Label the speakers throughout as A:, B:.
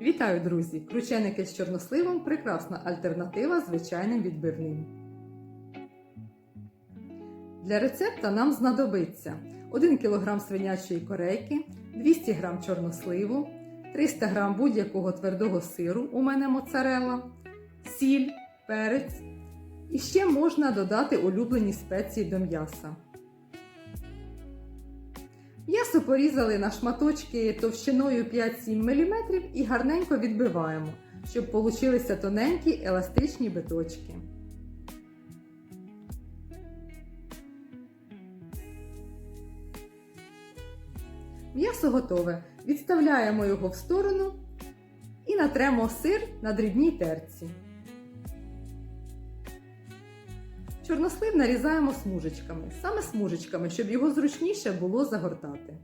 A: Вітаю, друзі! Крученики з чорносливом прекрасна альтернатива звичайним відбивним. Для рецепта нам знадобиться 1 кг свинячої корейки, 200 г чорносливу, 300 г будь-якого твердого сиру, у мене моцарелла, сіль, перець. І ще можна додати улюблені спеції до м'яса. М'ясо порізали на шматочки товщиною 5-7 мм і гарненько відбиваємо, щоб получилися тоненькі еластичні биточки. М'ясо готове. Відставляємо його в сторону і натремо сир на дрібній терці. Чорнослив нарізаємо смужечками, саме смужечками, щоб його зручніше було загортати.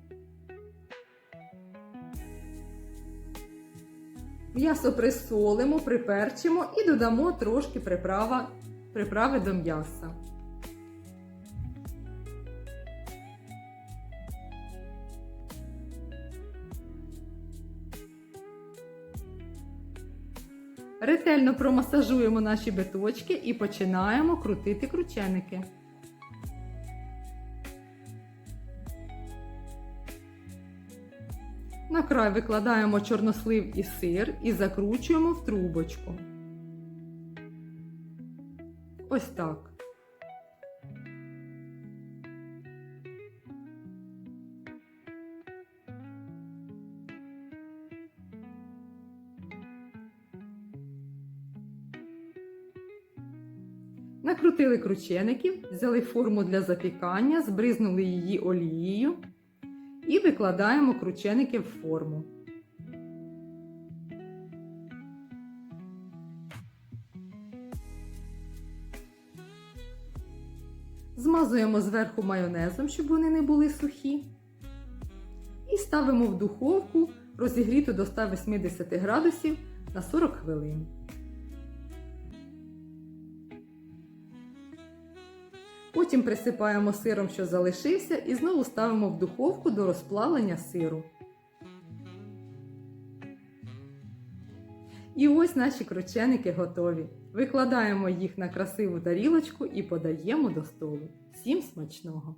A: М'ясо присолимо, приперчимо і додамо трошки приправи до м'яса. Ретельно промасажуємо наші биточки і починаємо крутити крученики. На край викладаємо чорнослив і сир і закручуємо в трубочку. Ось так. Накрутили кручеників, взяли форму для запікання, збризнули її олією і викладаємо крученики в форму. Змазуємо зверху майонезом, щоб вони не були сухі. І ставимо в духовку розігріту до 180 градусів на 40 хвилин. Потім присипаємо сиром, що залишився, і знову ставимо в духовку до розплавлення сиру. І ось наші крученики готові. Викладаємо їх на красиву тарілочку і подаємо до столу. Всім смачного!